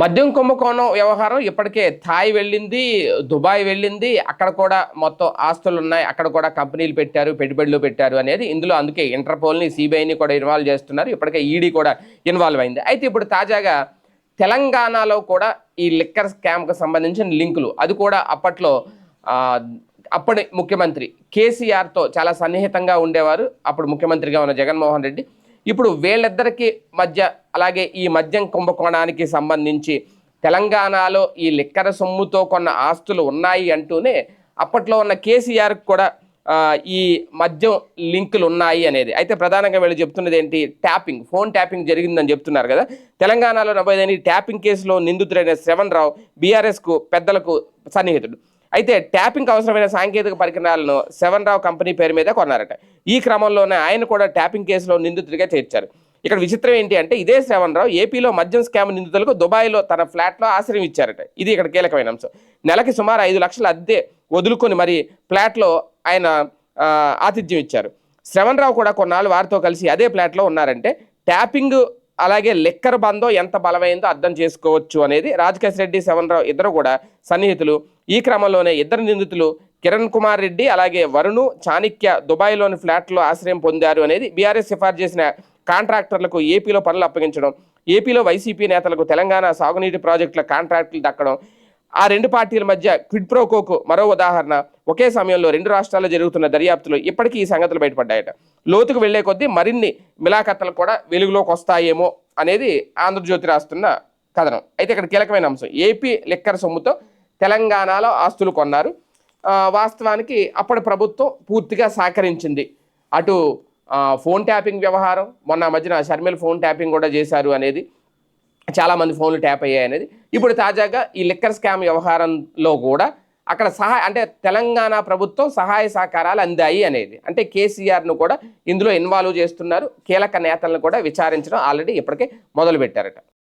మద్యం కుంభకోణం వ్యవహారం ఇప్పటికే థాయ్ వెళ్ళింది దుబాయ్ వెళ్ళింది. అక్కడ కూడా మొత్తం ఆస్తులు ఉన్నాయి. అక్కడ కూడా కంపెనీలు పెట్టారు పెట్టుబడులు పెట్టారు అనేది ఇందులో అందుకే ఇంటర్పోల్ని సిబిఐని కూడా ఇన్వాల్వ్ చేస్తున్నారు. ఇప్పటికే ఈడీ కూడా ఇన్వాల్వ్ అయింది. అయితే ఇప్పుడు తాజాగా తెలంగాణలో కూడా ఈ లిక్కర్ స్కామ్కి సంబంధించిన లింకులు. అది కూడా అప్పట్లో అప్పటి ముఖ్యమంత్రి కేసీఆర్తో చాలా సన్నిహితంగా ఉండేవారు. అప్పుడు ముఖ్యమంత్రిగా ఉన్న జగన్మోహన్ రెడ్డి. ఇప్పుడు వీళ్ళిద్దరికీ మధ్య అలాగే ఈ మద్యం కుంభకోణానికి సంబంధించి తెలంగాణలో ఈ లిక్కర సొమ్ముతో కొన్న ఆస్తులు ఉన్నాయి అంటూనే అప్పట్లో ఉన్న కేసీఆర్కి కూడా ఈ మద్యం లింకులు ఉన్నాయి అనేది. అయితే ప్రధానంగా వీళ్ళు చెప్తున్నది ఏంటి? ట్యాపింగ్ ఫోన్ ట్యాపింగ్ జరిగిందని చెప్తున్నారు కదా. తెలంగాణలో నమోదైన ట్యాపింగ్ కేసులో నిందితుడైన శ్రవణ్ రావు బీఆర్ఎస్కు పెద్దలకు సన్నిహితుడు. అయితే ట్యాపింగ్ అవసరమైన సాంకేతిక పరికరాలను సెవెన్ రావు కంపెనీ పేరు మీద కొన్నారట. ఈ క్రమంలోనే ఆయన కూడా ట్యాపింగ్ కేసులో నిందితుడిగా చేర్చారు. ఇక్కడ విచిత్రం ఏంటి అంటే ఇదే శ్రవణ్ రావు ఏపీలో మద్యం స్కామ్ నిందితులకు దుబాయ్లో తన ఫ్లాట్లో ఆశ్రయం ఇచ్చారట. ఇది ఇక్కడ కీలకమైన అంశం. నెలకి సుమారు ఐదు లక్షల అద్దె వదులుకొని మరి ఫ్లాట్లో ఆయన ఆతిథ్యం ఇచ్చారు. శ్రవణ్ రావు కూడా కొన్నాళ్ళు వారితో కలిసి అదే ఫ్లాట్లో ఉన్నారంటే ట్యాపింగ్ అలాగే లెక్కర్ బంధం ఎంత బలమైందో అర్థం చేసుకోవచ్చు అనేది రాజకేశ్ రెడ్డి శవన్ రావు ఇద్దరు కూడా సన్నిహితులు. ఈ క్రమంలోనే ఇద్దరు నిందితులు కిరణ్ కుమార్ రెడ్డి అలాగే వరుణు చాణిక్య దుబాయ్లోని ఫ్లాట్లో ఆశ్రయం పొందారు అనేది బీఆర్ఎస్ సిఫార్సు చేసిన కాంట్రాక్టర్లకు ఏపీలో పనులు అప్పగించడం ఏపీలో వైసీపీ నేతలకు తెలంగాణ సాగునీటి ప్రాజెక్టుల కాంట్రాక్టులు దక్కడం ఆ రెండు పార్టీల మధ్య క్విడ్ ప్రోకోకు మరో ఉదాహరణ. ఒకే సమయంలో రెండు రాష్ట్రాల్లో జరుగుతున్న దర్యాప్తులు ఇప్పటికీ ఈ సంగతులు బయటపడ్డాయట. లోతుకు వెళ్ళే కొద్దీ మరిన్ని మిలాఖత్తలు కూడా వెలుగులోకి వస్తాయేమో అనేది ఆంధ్రజ్యోతి రాస్తున్న కథనం. అయితే ఇక్కడ కీలకమైన అంశం. ఏపీ లెక్కర సొమ్ముతో తెలంగాణలో ఆస్తులు కొన్నారు. వాస్తవానికి అప్పటి ప్రభుత్వం పూర్తిగా సహకరించింది. అటు ఫోన్ ట్యాపింగ్ వ్యవహారం మొన్న మధ్యన షర్మిల్ ఫోన్ ట్యాపింగ్ కూడా చేశారు అనేది. చాలామంది ఫోన్లు ట్యాప్ అయ్యాయి అనేది. ఇప్పుడు తాజాగా ఈ లిక్కర్ స్కామ్ వ్యవహారంలో కూడా అక్కడ సహాయ అంటే తెలంగాణ ప్రభుత్వం సహాయ సహకారాలు అందాయి అనేది. అంటే కేసీఆర్ను కూడా ఇందులో ఇన్వాల్వ్ చేస్తున్నారు. కీలక నేతలను కూడా విచారించడం ఆల్రెడీ ఇప్పటికే మొదలు పెట్టారట